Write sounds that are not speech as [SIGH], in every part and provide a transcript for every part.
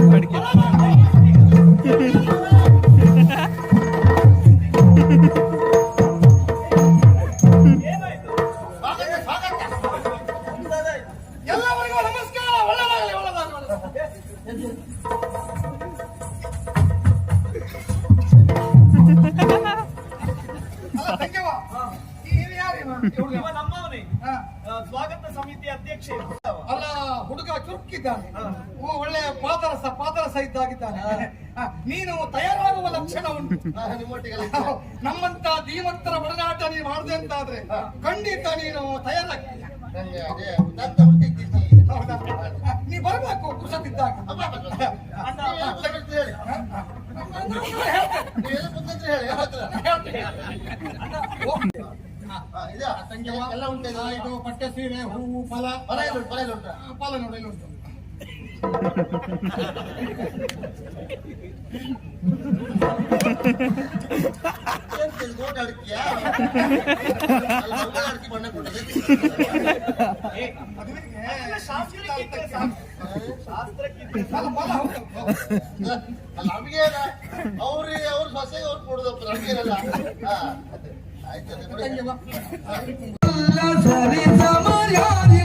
ಸ್ವಾಗತ ನೀ ಬರ್ಬೇಕು ಕುಸದಿದ್ದಾಗ ಎಲ್ಲ ಉಂಟು ಇದು? ಪಟ್ಟೆ ಸೀರೆ ಹೂವು ಫಲ. ಉಂಟು? ಫಲ ನೋಡಿ ಉಂಟು. ಕೋಟ ಅಡಿಕೆಯ ಅಡಿಕೆ ಬಣ್ಣ ಕೊಟ್ಟದೆ ಮದುವೆಗೆ ಅಲ್ಲ, ಶಾಸ್ತ್ರಕ್ಕಿಂತ ಶಾಸ್ತ್ರಕ್ಕಿಂತ ಫಲ ಫಲ ಹೌದು ನಮಗೆ ಅವ್ರಿಗೆ ಅವ್ರ ಸೊಸೆಗೆ ಅವ್ರು ಕೊಡುದಪ್ಪ ನಮಗೇನಲ್ಲ ಆಯ್ತು ತಂಗ್ಯವ್ವ. ಸರಿ ಸಮರ್ಯಾರಿಲ್ಲ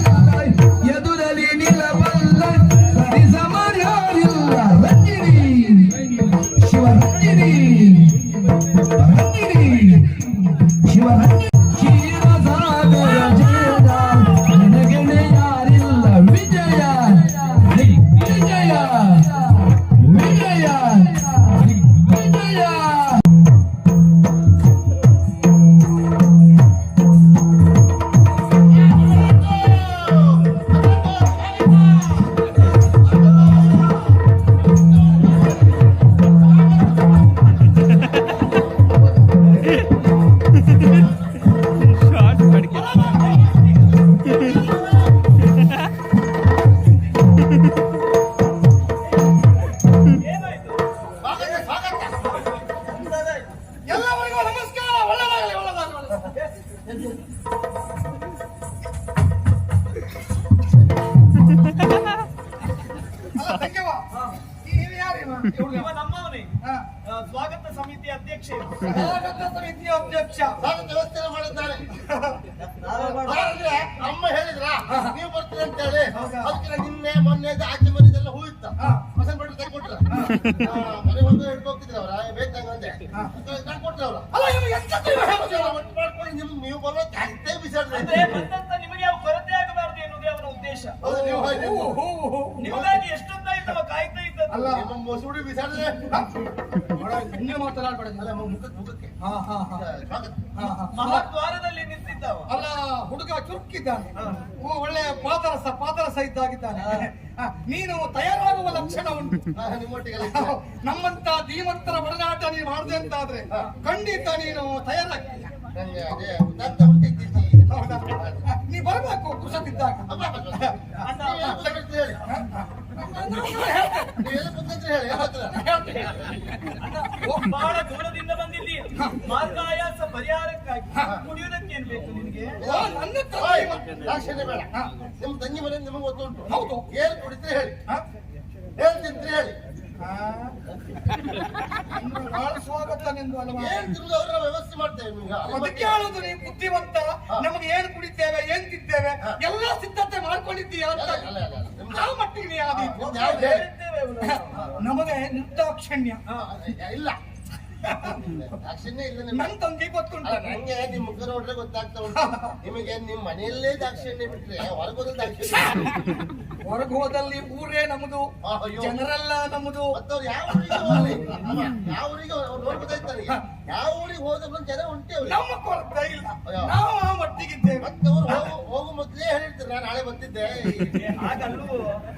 ಮನೆದೆಲ್ಲ ಹೂ. ಇತ್ತ ಮನೆ ಒಂದು ಹಿಡ್ಕೊಂಡು ಹೋಗ್ತಿದ್ರು ಅವ್ರ ಬೇಕಾಗ ಅಂದೆ. ಕೊಟ್ರ ಅವ್ರ. ಅಲ್ಲ? ಒಟ್ಟು ಮಾಡ್ಕೊಂಡು ನಿಮ್ ನೀವು ಬರೋ ಜಾಸ್ತಿ ಬಿಸಾಡ್ರಿ. ಬಂದಂತ ನಿಮಗೆ ಯಾವ ಕೊರತೆ ಆಗಬಾರದು ಎನ್ನುವುದೇ ಅವರ ಉದ್ದೇಶ. ಹೌದು ನೀವು ಹೋಗಿ. ನಿಮಗಾಗಿ ಎಷ್ಟೊತ್ತಾಯ್ತು ಅವ ಕಾಯ್ತಾ ಇದ್ದ ಅಲ್ಲ. ನಮ್ಮ ಮೊಸುಡಿ ಬಿಸಾಡಿದ್ರೆ. ಮಾತನಾಡ್ಬೇಡ ಅಲ್ಲ ಮುಖಕ್ಕೆ ಮುಖಕ್ಕೆ ಮಹಾದ್ವಾರದಲ್ಲಿ ನಿಂತಿದ್ದವ. ಅಲ್ಲ ಹುಡುಗ ಚುರುಕಿದ್ದಾನೆ. ಒಳ್ಳೆಯ ಒಳ್ಳೆ ಪಾದರಸ ಪಾದರಸ ಇದ್ದಾಗಿದ್ದಾನೆ. ನೀನು ತಯಾರಾಗುವ ಲಕ್ಷಣ ಉಂಟು. ನಮ್ಮಂತ ಧೀಮಂತರ ಒಡನಾಟ ನೀನು ಮಾಡಿದೆ ಅಂತಾದ್ರೆ ಖಂಡಿತ ನೀನು ತಯಾರಾಗ್ತೀಯ. ನೀ ಬರಬೇಕು ಕುಸದಿದ್ದಾಗ ಹೇಳಿ ನೀವು ಎಲ್ಲಿ ಬಂದಿದ್ರಿ ಹೇಳಿ ಯಾವತ್ರ ಬಹಳ ದೂರದಿಂದ ಬಂದಿದ್ದೀಯ ಮಾರ್ಗ ಆಯಾಸ ಬೇಕು ನಿನಗೆ? ನನ್ನ ನೀವು- ನಿಮ್ಮ ನಿಮ್ ತಂಗಿ ಮನೆ ನಿಮಗೆ ಗೊತ್ತುಂಟು. ಹೌದು. ಏನ್ ಕುಡಿತ್ರಿ ಹೇಳಿ. ಹಾ? ಏನ್ ತಿಂತ್ರಿ ಹೇಳಿ. ಬಹಳ ಸ್ವಾಗತ ನಿಂದು ಅಲ್ವಾ? ಏನ್ ತಿಂದು ವ್ಯವಸ್ಥೆ ಮಾಡ್ತೇವೆ ನಿಮ್ಗೆ. ಅದಕ್ಕೆ ಹೇಳುದು ನೀ ಬುದ್ಧಿವಂತ. ನಮಗೆ ಏನ್ ಕುಡಿತೇವೆ ಏನ್ ತಿಂತೇವೆ ಎಲ್ಲ ಸಿದ್ಧತೆ ಮಾಡ್ಕೊಂಡಿದ್ದೀಯ ಅಂತ ಅಲ್ಲ, ಅಲ್ಲ, ಅಲ್ಲ. ನಿಮ್ದು- ಆ ಮಟ್ಟಿಗೆ ನೀ ಆದೀತು. ನಿಮ್ದು ಯಾವ್ದು ಹೇಳಿ. ನಮಗೆ ನಿರ್ದಾಕ್ಷಣ್ಯ ಹಾ, ಇಲ್ಲ. ದಾಕ್ಷಿಣ್ಯ ಇಲ್ಲ ನಿಮ್ಗೆ. ನನ್ ತಂಗಿ ಗೊತ್ತುಂಟು ಅಲ್ಲ ನಂಗೆ ನಿಮ್ ಮುಖ ನೋಡ್ರೆ ಗೊತ್ತಾಗ್ತಾ ಉಂಟು. ನಿಮಗೆ ನಿಮ್ ಮನೆಯಲ್ಲೇ ದಾಕ್ಷಿಣ್ಯ ಬಿಟ್ರೆ ಹೊರಗೋದ ದಾಕ್ಷಿಣ್ಯ ಹೊರಗೆ ಹೋದಲ್ಲಿ ಊರೇ ನಮ್ದು ಅಯ್ಯೋ. ಜನರೆಲ್ಲ ನಮ್ದು. ಮತ್ತವ್ರು ಯಾವ ಊರಿಗೆ ಹೋಗ್ಲಿ? ಅಲ್ಲ, ಯಾವ ಊರಿಗೆ ಅವ್ರು ನೋಡ್ಬೇಕಾಯ್ತಾರೆ ಯಾವ ಊರಿಗೆ ಹೋದ್ರು ಜನ ನಮ್ಮ ಕೊರತೆ ಇಲ್ಲ ನಾವು ಆ ಮಟ್ಟಿಗಿದ್ದೇವೆ ಮತ್ತೆ ಅವ್ರು ಹೋಗು ಹೋಗು ಮೊದ್ಲೇ ಹೇಳಿರ್ತಾರೆ ನಾನು ನಾಳೆ ಬಂದಿದ್ದೆ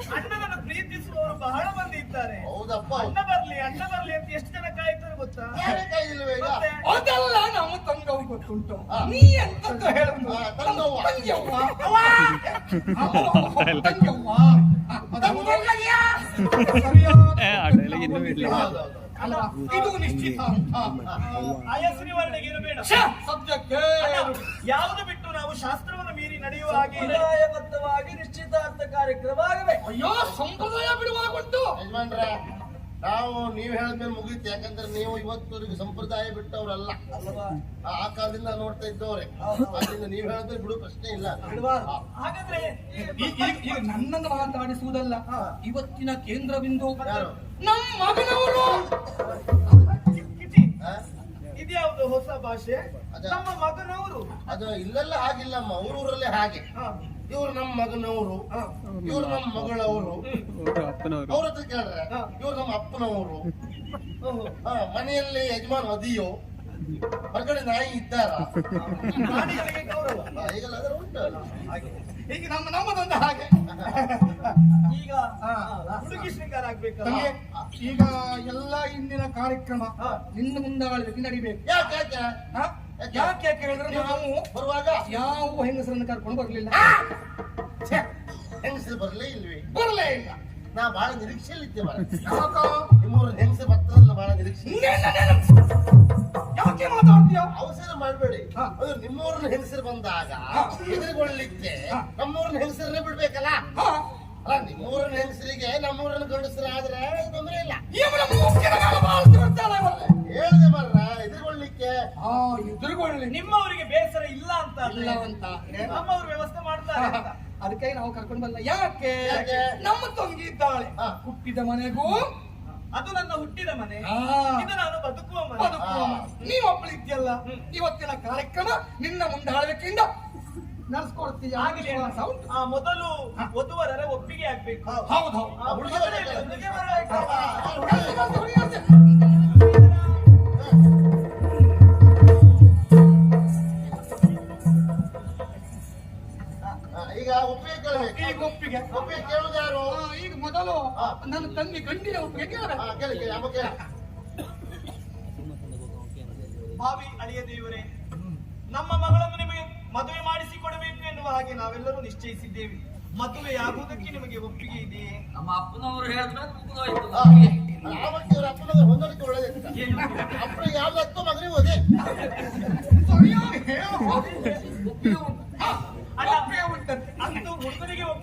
ಅಣ್ಣನನ್ನು ಪ್ರೀತಿಸುವವರು ಬಹಳ ಮಂದಿ ಇದ್ದಾರೆ ಹೌದಪ್ಪ ಅಣ್ಣ ಬರ್ಲಿ ಅಣ್ಣ ಬರ್ಲಿ ಅಂತ ಎಷ್ಟು ಜನ ಕಾಯ್ತಾರೆ ಗೊತ್ತಾ ಯಾರೇ ಕಾಯಿಲ್ವೇ ಈಗ ಮತ್ತೆ ಅದೆಲ್ಲ ನಮ್ಮ ತಂಗವ್ ಗೊತ್ತುಂಟು ನೀ ಹೇಳುದು ತಂಗವ್ವ. ಸರಿಯಾದ? ಇದು ನಿಶ್ಚಿತ ಆ, ಆಯಸ್ಸಿನ ವರ್ಣೆಗೆ ಇರಬೇಡ. ಛ, ಸದ್ಯಕ್ಕೆ ಅಣ್ಣ, ಯಾವುದು ಬಿಟ್ಟು ನಾವು ಶಾಸ್ತ್ರವನ್ನು ಮೀರಿ ನಡೆಯುವ ಹಾಗೆ ನ್ಯಾಯಬದ್ಧವಾಗಿ ಸಂಪ್ರದಾಯಬದ್ಧವಾಗಿ ನಿಶ್ಚಿತಾರ್ಥ ಕಾರ್ಯಕ್ರಮ ಆಗಬೇಕು. ಅಯ್ಯೋ ಸಂಪ್ರದಾಯ ಬಿಡುವಾಗುಂಟು. ಯಜಮಾನ್ರೆ ನಾವು ನೀವ್ ಹೇಳಿದ್ಮೇಲೆ ಮುಗೀತು. ಯಾಕಂದ್ರೆ ನೀವು ಇವತ್ತವರೆಗೂ ಸಂಪ್ರದಾಯ ಬಿಟ್ಟವ್ರಲ್ಲ. ಅಲ್ವಾ? ಆ ಕಾಲದಿಂದ ನೋಡ್ತಾ ಇದ್ದವ್ರೆ. ಅದರಿಂದ ನೀವ್ ಹೇಳಿದ್ರೆ ಬಿಡು ಪ್ರಶ್ನೆ ಇಲ್ಲ. ಹಾಗಾದ್ರೆ ನನ್ನನ್ನು ಮಾತಾಡಿಸುವುದಲ್ಲ ಇವತ್ತಿನ ಕೇಂದ್ರ ಬಿಂದು ಯಾರು? ನಮ್ಮ ಮಗನವರು. ಇದ್ಯಾವುದು ಹೊಸ ಭಾಷೆ? ಅದ- ನಮ್ಮ ಮಗನವರು. ಅದು ಇಲ್ಲೆಲ್ಲ ಹಾಗಿಲ್ಲಮ್ಮ ಊರೂರಲ್ಲೇ ಹಾಗೆ. ಹಾ. ಇವ್ರು ನಮ್ಮ ಮಗನವರು ಹಾ. ಇವ್ರು ನಮ್ಮ ಮಗಳವರು. ಅವ್ರ ಹತ್ರ ಕೇಳ್ರೆ ಹಾ. ಇವ್ರು ನಮ್ಮ ಅಪ್ಪನವರು. ಮನೆಯಲ್ಲಿ ಯಜಮಾನ್ ಅದಿಯೋ ಹೊರಗಡೆ ನಾಯಿ ಇದ್ದಾರ? ಪ್ರಾಣಿಗಳಿಗೆ ಗೌರವ. ಈಗೆಲ್ಲ ಅದರ ಉಂಟು ಹಾಗೆ. ಈಗ ನಮ್ಮ ನಮ್ಮದೊಂದು ಹಾಗೆ. ಈಗ. ಹುಡುಗಿ ಶೃಂಗಾರ ಆಗ್ಬೇಕು ಈಗ ಎಲ್ಲ ಇಂದಿನ ಕಾರ್ಯಕ್ರಮ. ನಿನ್ನ ಮುಂದಾಳದಲ್ಲಿ ನಡಿಬೇಕು. ಯಾಕೆ ಯಾಕೆ? ಯಾಕೆ? ಯಾಕೆ ಹೇಳಿದ್ರೆ ನಾವು ಬರುವಾಗ? ಯಾವ ಹೆಂಗಸರನ್ನು ಕರ್ಕೊಂಡು ಬರ್ಲಿಲ್ಲ? ಛೆ, ಹೆಂಗಸರು ಬರ್ಲೇ ಇಲ್ವೇ? ಬರಲೇ ಇಲ್ಲ. ನಾ ಬಹಳ ನಿರೀಕ್ಷೆಯಲ್ಲಿದ್ದೆ ಮಾರ್ರೆ. ಯಾಕ? ನಿಮ್ಮೂರ ಹೆಂಗಸರು ಬರ್ತಾರಲ್ಲ ಬಹಳ ನಿರೀಕ್ಷೆ ಯಾಕೆ ಮಾತಾಡ್ತೀಯ ಅವಸರ ಮಾಡಬೇಡಿ. ಅದು ನಿಮ್ಮೂರಿನ ಹೆಂಗಸರು ಬಂದಾಗ. ಎದುರುಗೊಳ್ಳಿಕ್ಕೆ ಹಾ. ನಮ್ಮೂರಿನ ಹೆಂಗಸರನ್ನೇ ಬಿಡ್ಬೇಕಲ್ಲ? ಅಲ್ಲ ನಿಮ್ಮೂರನ್ನ ಹೆಂಗಸರಿಗೆ ನಮ್ಮೂರನ್ನ ಗಂಡಸರು ಆದ್ರೆ ತೊಂದ್ರೆ ಇಲ್ಲ. ಹೇಳ್ದೆ ಮಾರ್ರ ಎದುರುಗೊಳ್ಳಿಕ್ಕೆ ಆ, ಎದುರುಗೊಳ್ಳಿ ನಿಮ್ಮವರಿಗೆ ಬೇಸರ ಇಲ್ಲ ಅಂತ ಇಲ್ಲ ಅಂತ ನಮ್ಮವರು ವ್ಯವಸ್ಥೆ ಮಾಡ್ತಾರೆ ಅಂತ ಅದಕ್ಕೆ ನಾವು ಕರ್ಕೊಂಡು ಬಲ್ಲ ಯಾಕೆ? ನಮ್ಮ ತಂಗಿ ಇದ್ದಾಳೆ. ಹುಟ್ಟಿದ ಮನೆಗೂ? ಅದು ನನ್ನ ಹುಟ್ಟಿದ ಮನೆ. ಇದು ನಾನು ಬದುಕುವ ಮನೆ. ಬದುಕುವ ನೀವ್ ಒಬ್ಬಳಿದ್ಯಲ್ಲ ಇವತ್ತಿನ ಕಾರ್ಯಕ್ರಮ ನಿನ್ನ ಮುಂದೆ ನಡೆಸ್ಕೊಡ್ತೀಯ. ಆಗಲಿ. ಆ ಮೊದಲು ವಧುವರರ ಒಪ್ಪಿಗೆ ಆಗ್ಬೇಕು. ಹೌದು ಹೌದು. ಒಪ್ಪಿಗೆ? ಒಪ್ಪಿಗೆ ಕೇಳುದು ಯಾರು? ಆ, ಈಗ ಮೊದಲು ಹಾ. ನನ್ನ ತಂಗಿ ಗಂಡಿನ ಒಪ್ಪಿಗೆ ಕೇಳಬೇಕು ಹಾ, ಕೇಳಿ ಕೇಳಿ ಅಮ್ಮ ಕೇಳಿ? ಭಾವಿ ಅಳಿಯ ದೇವರೇ ನಮ್ಮ ಮಗಳನ್ನು ನಿಮಗೆ ಮದುವೆ ಮಾಡಿಸಿಕೊಡಬೇಕು ಎನ್ನುವ ಹಾಗೆ ನಾವೆಲ್ಲರೂ ನಿಶ್ಚಯಿಸಿದ್ದೇವೆ. ಮದುವೆ ಆಗುವುದಕ್ಕೆ ನಿಮಗೆ ಒಪ್ಪಿಗೆ ಇದೆ. ನಮ್ಮ ಅಪ್ಪನವರು ಹೇಳಿದ್ರೆ ಮುಗಿದೋಯ್ತು ಆವತ್ತು ಇವ್ರ ಅಪ್ಪನ ಹೊಂದಾಣಿಕೆ ಒಳ್ಳೆದಿತ್ತು ಅಪ್ಪನಿಗೆ ಯಾವ್ದು ಹತ್ತು ಮಗನಿಗೆ ಹೇಳು. ಒಪ್ಪಿಗೆ ಉಂಟು.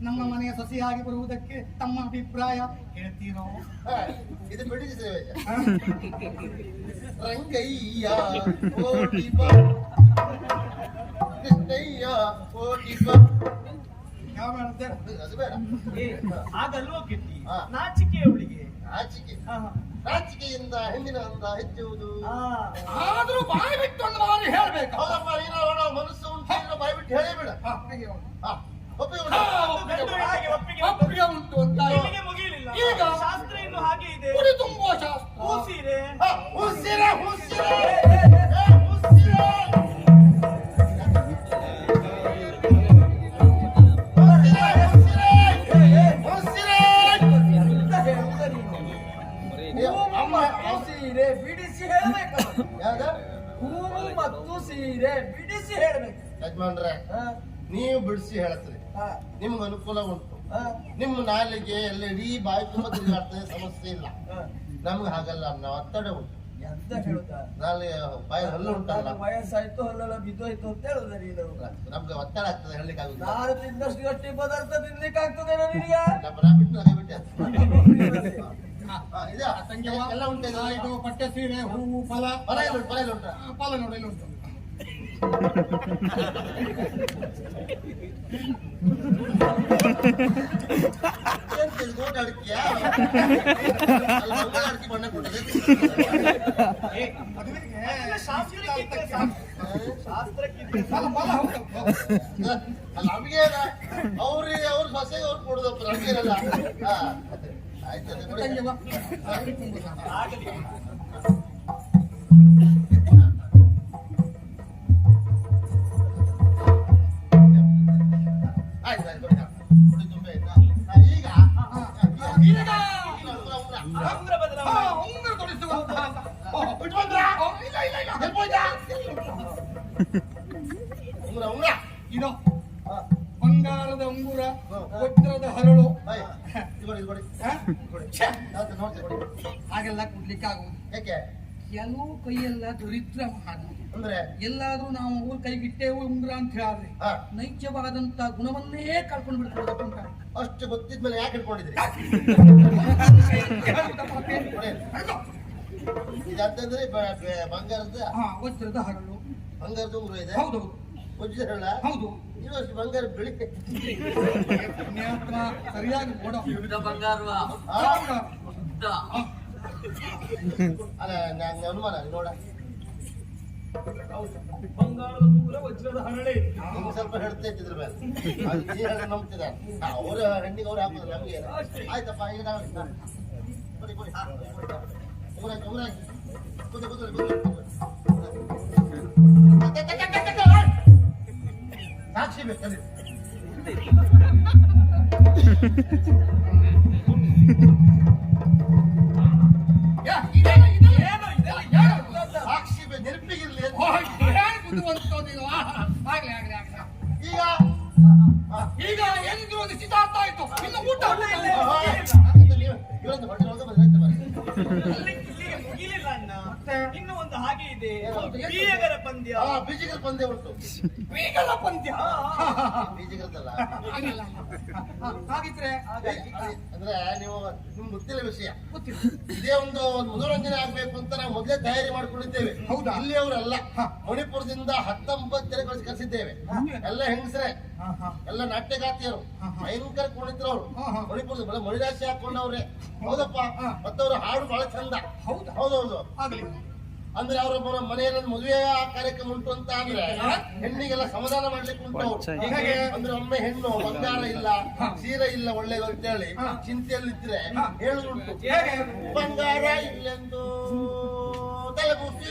ನಮ್ಮ ಮನೆಯ ಸೊಸೆಯಾಗಿ ಬರುವುದಕ್ಕೆ ತಮ್ಮ ಅಭಿಪ್ರಾಯ ಹೇಳ್ತೀರೋ? ಇದು ಬಿಡಿ ಸೇವೆ ರಂಗಯ್ಯ ಕೋಟಿ ಬಾ. ಕೃಷ್ಣಯ್ಯ ಕೋಟಿ ಬಾ. ಯಾವ? ಅದು ಬೇಡ. ಏ, ಆಗಲ್ವೋ ನಾಚಿಕೆ ಅವಳಿಗೆ ನಾಚಿಕೆ. ಹಾ. ನಾಚಿಕೆಯಿಂದ ಹೆಣ್ಣಿನ ಅಂದ ಹೆಚ್ಚುವುದು. ಆ, ಆದ್ರೂ ಬಾಯಿ ಬಿಟ್ಟು ಒಂದು ಬಾರಿ ಹೇಳ್ಬೇಕು. ಹೌದಪ್ಪ ನೀನು ಅವಳ ಮನಸ್ಸು ಉಂಟು ಬಾಯಿ ಬಾಯ್ಬಿಟ್ಟು ಹೇಳೇ ಬೇಡ. ಒಪ್ಪಿಗೆ ಉಂಟು. ಅಂತ ಮುಗಿಯಲಿಲ್ಲ ಈಗ? ಶಾಸ್ತ್ರ ಇನ್ನು ಹಾಗೆ ಇದೆ. ಕುಡಿ ತುಂಬುವ ಶಾಸ್ತ್ರ. ಹೂಸೀರೆ. ಸೀರೆ ಬಿಡಿಸಿ ಹೇಳಬೇಕು? ಹೂವು ಮತ್ತು ಸೀರೆ ಬಿಡಿಸಿ ಹೇಳ್ಬೇಕು. ಯಜಮಾನ್ರೆ ನೀವು ಬಿಡಿಸಿ ಹೇಳ್ತೀರಿ. ನಿಮ್ಗೆ ಅನುಕೂಲ ಉಂಟು. ನಿಮ್ಮ ನಾಲಿಗೆ ಎಲ್ಲ ಇಡೀ ಬಾಯಿ ತುಂಬ ತಿರುಗಾಡ್ತದೆ ಸಮಸ್ಯೆ ಇಲ್ಲ. ನಮ್ಗೆ ಹಾಗಲ್ಲ ನಾವು ಒತ್ತಡ ಉಂಟು. ಎಂತ ಹೇಳುದ ನಾಳೆ ಬಾಯಿ ಹಲ್ಲು ಉಂಟಲ್ಲ. ವಯಸ್ಸಾಯ್ತು ಅಲ್ಲೆಲ್ಲ ಬಿದ್ದೋಯ್ತು ಅಂತ ಹೇಳುದ ನೀನು? ನಮ್ಗೆ ಒತ್ತಡ ಆಗ್ತದೆ ಹೇಳಲಿಕ್ಕೆ ಆಗುದಿಲ್ಲ. ನಾನು ತಿಂದಷ್ಟು ಗಟ್ಟಿ ಪದಾರ್ಥ ತಿನ್ಲಿಕ್ಕೆ ಆಗ್ತದೇನೋ ನಿನಗೆ ಬಿಟ್ಟು ಎಲ್ಲ ಉಂಟು ಇದು ಪಟ್ಟೆ ಸೀರೆ ಹೂವು ಫಲ. ಫಲ ಇಲ್ಲ ಉಂಟು ಫಲ ನೋಡಿ ಉಂಟು. ನಮಗೆ ಅವ್ರಿಗೆ ಅವ್ರ ಸೊಸೆಗೆ ಅವ್ರು ಕೊಡುದಪ್ಪ ನಮಗೇನಲ್ಲ ಹಾ ಆಯ್ತು ಅದೇ ಬಿಡಿ. ತಂಗಿ ಬಾ. ಬಾಯಿ ತುಂಬು ಶಾಸ್ತ್ರ. ಆಗಲಿ ಆಯ್ತು ಎಲ್ಲಾದ್ರೂ ನಾವು ಅವ್ರ ಕೈಗಿಟ್ಟೇವು ಉಂಗ್ರ ಅಂತ ಹೇಳಿದ್ರೆ ಹಾ. ನೈಜವಾದಂತ ಗುಣವನ್ನೇ ಕಳ್ಕೊಂಡು ಬಿಡ್ತಾರೆ ಅಷ್ಟು ಗೊತ್ತಿದ್ಮೇಲೆ ಯಾಕೆ ಇಟ್ಕೊಂಡಿದ್ರಿ ಇದಂತಂದ್ರೆ ಬ- ಬ- ಬಂಗಾರದ ಹಾ ವಜ್ರದ ಹರಳು. ಬಂಗಾರದ ಉಂಗುರ ಇದೆ. ಹೌದು ವಜ್ರ ಹೇಳ ಹೌದು. ನೀವು ಅಷ್ಟು ಬಂಗಾರ ಬೆಳಿ. ಪುಣ್ಯಾತ್ಮ ಸರಿಯಾಗಿ ಕೊಡೋ ವಿವಿಧ ಬಂಗಾರವ ಹೌದಾ? ಅಲ್ಲ ನಂಗೆ ಅನುಮಾನ ನೋಡ. ಬಂಗಾರದ ಮೂಲ ವಜ್ರದ ಹರಳೆ ನಿಮ್ಗೆ ಸ್ವಲ್ಪ ಹೇಳ್ತಾ ಇದ್ದಿದ್ರ ಮೇಲೆ ನಂಬ್ತಿದ್ದಾರೆ. ಅವ್ರ ಹೆಣ್ಣಿಗೆ ಅವ್ರು ಹಾಕೋದು ನಮ್ಗೆ. ಆಯ್ತಪ್ಪ ಈಗ ಕೂತ್ಕೊಳ್ಳಿ, ಕೂತ್ಕೊಳ್ಳಿ. ಅಂದ್ರೆ ನೀವು ನಿಮ್ಗೆ ಗೊತ್ತಿಲ್ಲ ವಿಷಯ. ಇದೇ ಒಂದು ಮನೋರಂಜನೆ ಆಗ್ಬೇಕು ಅಂತ ನಾವು ಮೊದಲೇ ತಯಾರಿ ಮಾಡ್ಕೊಂಡಿದ್ದೇವೆ. ಹೌದಾ? ಇಲ್ಲಿ ಅವರಲ್ಲ. ಮಣಿಪುರದಿಂದ ಹತ್ತೊಂಬತ್ತು ಜನ ಕಳಿಸಿ ಕರೆಸಿದ್ದೇವೆ ಎಲ್ಲ ಹೆಂಗಸ್ರೆ. ಎಲ್ಲ ನಾಟ್ಯಗಾತಿಯರು. ಭಯಂಕರ ಕುಣಿತರವ್ರು ಹ. ಮಣಿಪುರದ ಮಣಿರಾಶಿ ಹಾಕೊಂಡವ್ರೆ. ಹೌದಪ್ಪ? ಮತ್ತವ್ರು ಮತ್ತವ್ರ ಹಾಡು ಬಹಳ ಚಂದ. ಹೌದು? ಹೌದೌದು. ಆಗ್ಲಿ ಅಂದ್ರೆ ಅವರ ಮನೆಯಲ್ಲಿ ಮದುವೆ ಕಾರ್ಯಕ್ರಮ ಉಂಟು ಅಂತ ಅಂದ್ರೆ ಹೆಣ್ಣಿಗೆಲ್ಲ ಸಮಾಧಾನ ಮಾಡ್ಲಿಕ್ಕೆ ಉಂಟು? ಅಂದ್ರೆ ಒಮ್ಮೆ ಹೆಣ್ಣು ಬಂಗಾರ ಇಲ್ಲ ಸೀರೆ ಇಲ್ಲ ಒಳ್ಳೇದು ಅಂತ ಹೇಳಿ ಚಿಂತೆಯಲ್ಲಿದ್ರೆ ಹೇಳುದುಂಟು ಹೇಗೆ? ಬಂಗಾರ ಇಲ್ಲೆಂದು ತಲೆಬೂಸಿ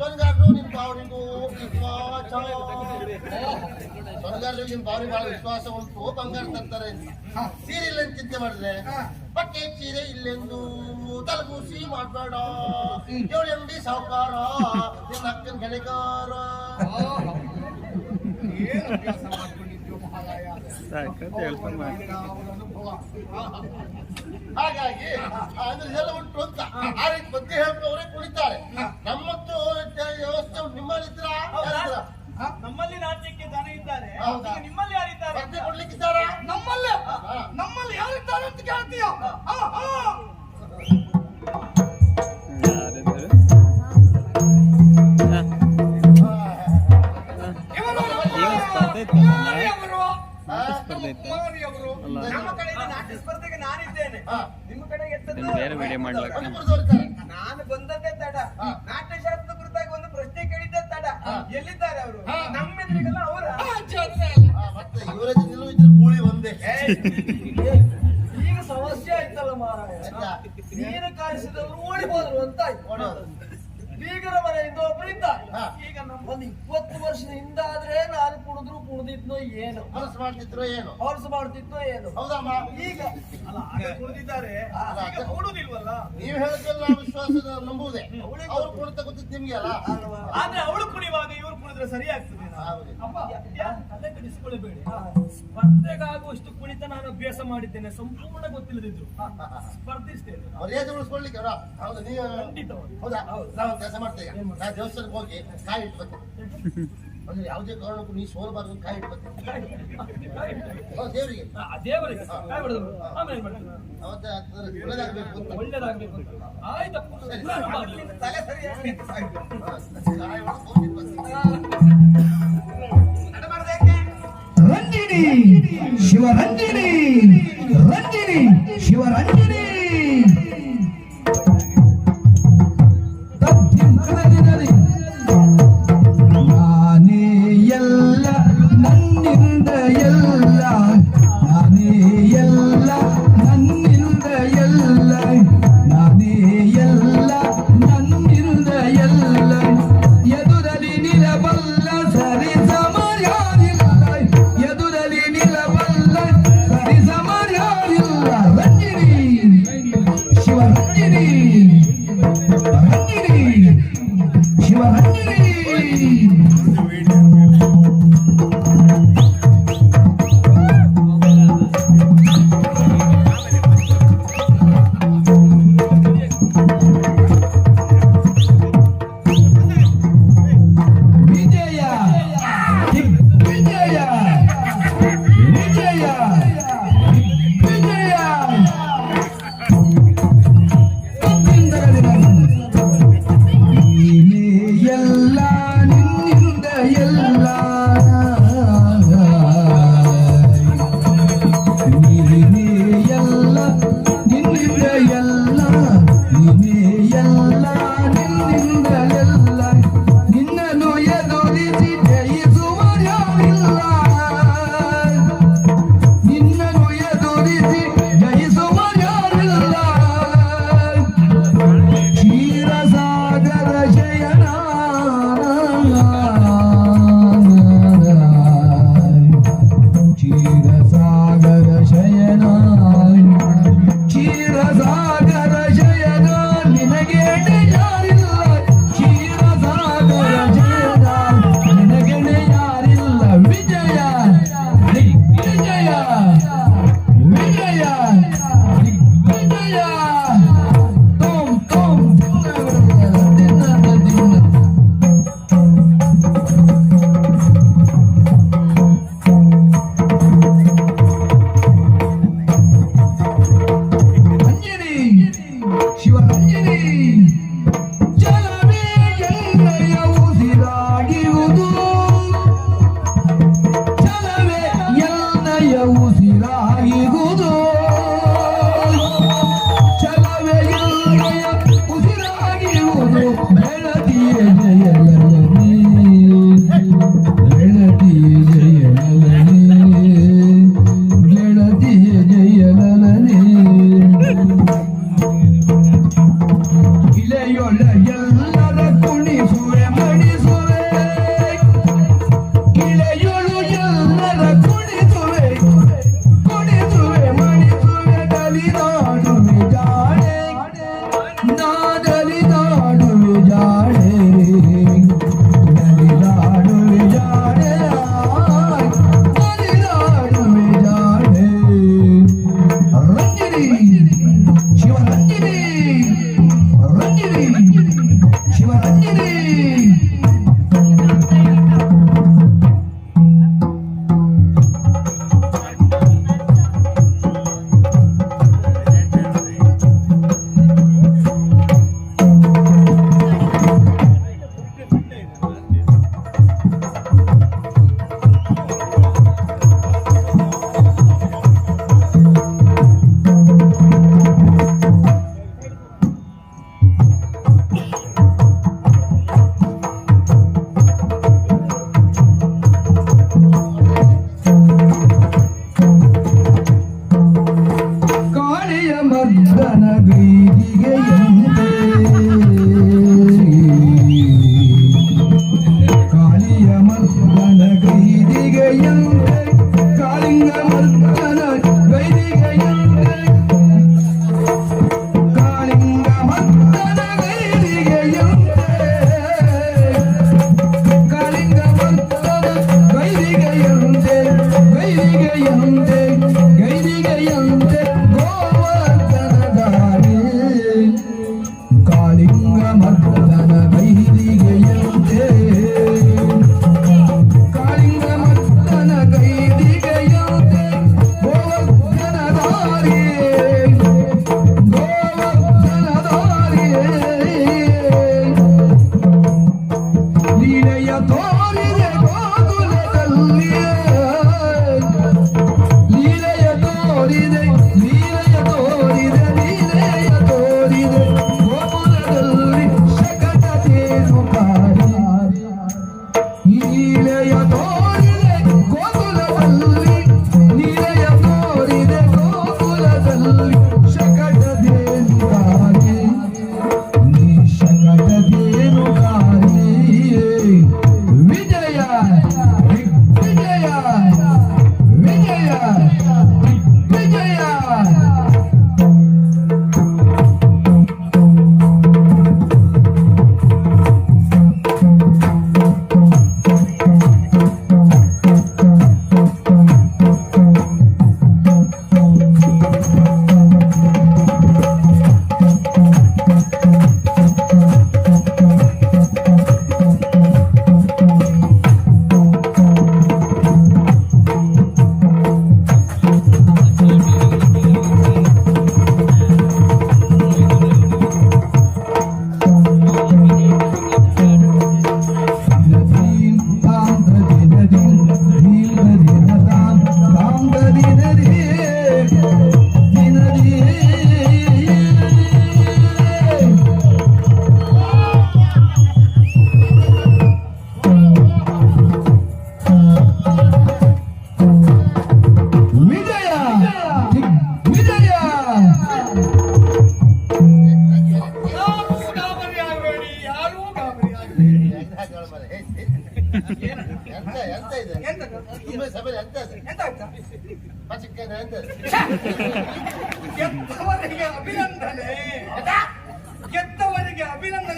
ಸೊನ್ಗಾರರು ನಿಮ್ ಬಾವರಿಗೂ ವಿಶ್ವಾಸ. ಸೊನ್ಗಾರರು ನಿಮ್ ಬಾವರಿ ಬಹಳ ವಿಶ್ವಾಸ ಉಂಟು ಬಂಗಾರ ತರ್ತಾರೆ. ಸೀರೆ ಇಲ್ಲ ಅಂತ ಚಿಂತೆ ಮಾಡಿದ್ರೆ. ಬಟ್ಟೆ ಸೀರೆ ಇಲ್ಲೆಂದು ತಲಗೂಸಿ ಮಾಡ್ಬೇಡ. ಏಳು ಎಂಬಿ ಸಾವುಕಾರ ನಿನ್ನ ಅಕ್ಕನ ಗೆಳೆಗಾರ. ಹಾಗಾಗಿ ಅಂದ್ರೆ ಎಲ್ಲ ಉಂಟು ಅಂತ. ಆ ರೀತಿ ಬಗ್ಗೆ ಹೇಳ್ಕೊಂಡವರೇ ಕುಡಿತಾರೆ ನಮ್ಮತ್ತು ವ್ಯವಸ್ಥೆ ನಿಮ್ಮಲ್ಲಿದ್ರ ಹಾ? ನಮ್ಮಲ್ಲಿ ರಾಜ್ಯಕ್ಕೆ ಜನ ಇದ್ದಾರೆ. ನಿಮ್ಮಲ್ಲಿ ಯಾರಿದ್ದಾರೆ ನಮ್ಮಲ್ಲಿ? ನಮ್ಮಲ್ಲೇ ನಮ್ಮಲ್ಲಿ ಯಾರಿದ್ದಾರೆ ಅಂತ ಕೇಳ್ತೀಯ? ಮಾಡ್ಲಕ್ಕ. ನಾನು ಬಂದದ್ದೇ ತಡ. ನಾಟ್ಯಶಾಸ್ತ್ರ ಕುರಿತಾಗಿ ಒಂದು ಪ್ರಶ್ನೆ ಕೇಳಿದ್ದೆ ತಡ. ಎಲ್ಲಿದ್ದಾರೆ ಅವರು? ನಮ್ಮ ನಮ್ಮೆದುರಿಗೆಲ್ಲ ಅವರ. ಆ, ಜನ ಅಲ್ಲ. ಮತ್ತೆ ಗೂಳಿ ಒಂದೇ. ಈಗ ಸಮಸ್ಯೆ ಆಯ್ತಲ್ಲ ಮಾರಾಯ ಯಾಕ? ನೀರು ಕಾಯಿಸಿದವರು ಓಡಿ ಹೋದ್ರು ಅಂತ ಆಯ್ತು. ಬೀಗರ ಮನೆಯಿಂದ ಒಬ್ಬರಿಂದ ಈಗ ನಮ್ಮ ಒಂದು ಇಪ್ಪತ್ತು ವರ್ಷದ ಹಿಂದಾದ್ರೆ ನಾನು ಕುಡಿದ್ರು ಕುಡ್ದಿದ್ನೋ ಏನು. ಹೊಲಸು ಮಾಡ್ತಿದ್ರು ಏನು. ಹೊಲಸು ಮಾಡ್ತಿದ್ನೋ ಏನು. ಹೌದಮ್ಮ. ಈಗ ಅಲ್ಲ ಕೊಡುದಿಲ್ವಲ್ಲ ನೀವು ಹೇಳ್ತಿಲ್ಲ ವಿಶ್ವಾಸದ ನಂಬುವುದೇ. ಅವ್ರು ಕೊಡ್ತಾ ಗೊತ್ತಿತ್ತು ನಿಮ್ಗೆ ಅಲ್ಲ? ಆದ್ರೆ ಅವಳು ಕುಣಿವಾಗ ಇವ್ರು ಕುಣಿದ್ರೆ ಸರಿ ಆಗ್ತದೆ ಹೌದು. ತಲೆ ಕೆಡಿಸಿಕೊಳ್ಳಬೇಡಿ ಸ್ಪರ್ಧೆಗಾಗುವಷ್ಟು ಕುಣಿತ ನಾನು ಅಭ್ಯಾಸ ಮಾಡಿದ್ದೇನೆ ಸಂಪೂರ್ಣ ಗೊತ್ತಿಲ್ಲದಿದ್ರು. ಸ್ಪರ್ಧಿಸ್ತೇನೆ ಮರ್ಯಾದೆ ಉಳಿಸ್ಕೊಳ್ಲಿಕ್ಕೆ ಅವರ? ಹೌದು ನೀವು ಖಂಡಿತವಾಗಿ. ಹೌದಾ? ನಾವು ಕೆಲಸ ಮಾಡ್ತೇವೆ ನಾ ದೇವಸ್ಥಾನಕ್ಕೆ ಹೋಗಿ ಕಾಯಿ ಬರ್ತೀನಿ. [LAUGHS] ಅಂದ್ರೆ ಯಾವುದೇ ಕಾರಣಕ್ಕೂ ನೀ ಸೋಲಬಾರ್ದು ಕಾಯಿ ಹೌದು ದೇವರಿಗೆ. ಆ ದೇವರಿಗೆ. ಕಾಯ್ ಬಿಡೋದು. ಆಮೇಲೆ? ಅವತ್ತ ಅಂತ. ಒಳ್ಳೇದಾಗ್ಬೇಕು ಅಂತ. ಆಯ್ತಪ್ಪ. ತಲೆ ಸರಿ ಕಾಯಿ ಹೊಡ್ದು ಹೋಗಿ ಬರ್ತೀನಿ. ನಡಬಾರ್ದೇಕೆ ರಂಜಿನಿ ಶಿವರಂಜಿನಿ ರಂಜಿನಿ. ಶಿವರಂಜಿನಿ Glória!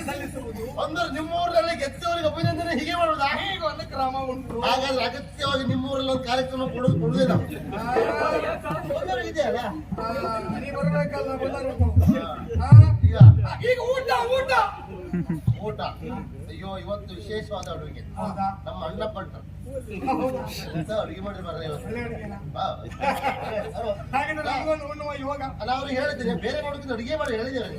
ಸಲ್ಲಿಸುವುದು. ಅಂದ್ರೆ ನಿಮ್ಮೂರಲ್ಲಿ ಗೆದ್ದವರಿಗೆ ಅಭಿನಂದನೆ ಹೀಗೆ ಮಾಡುವುದು? ಈಗ ಒಂದು ಕ್ರಮ ಉಂಟು. ಹಾಗಾದ್ರೆ ಅಗತ್ಯವಾಗಿ ನಿಮ್ಮೂರಲ್ಲಿ ಒಂದು ಕಾರ್ಯಕ್ರಮ ಕೊಡೋದು ಕೊಡುವುದೇ ಈಗ ಊಟ ಊಟ. ಊಟ. ಅಯ್ಯೋ ಇವತ್ತು ವಿಶೇಷವಾದ ಅಡುಗೆ. ನಮ್ಮ ಅಣ್ಣ ಪಟ್ಟ ಅಡುಗೆ ಮಾಡಿದ್ರೆ ನಾನು ಅವ್ರಿಗೆ ಹೇಳಿದ್ದೇನೆ ಬೇರೆ ಮಾಡೋಕ್ಕಿಂತ ಅಡುಗೆ ಮಾಡಿ ಹೇಳಿದ್ದೇವೆ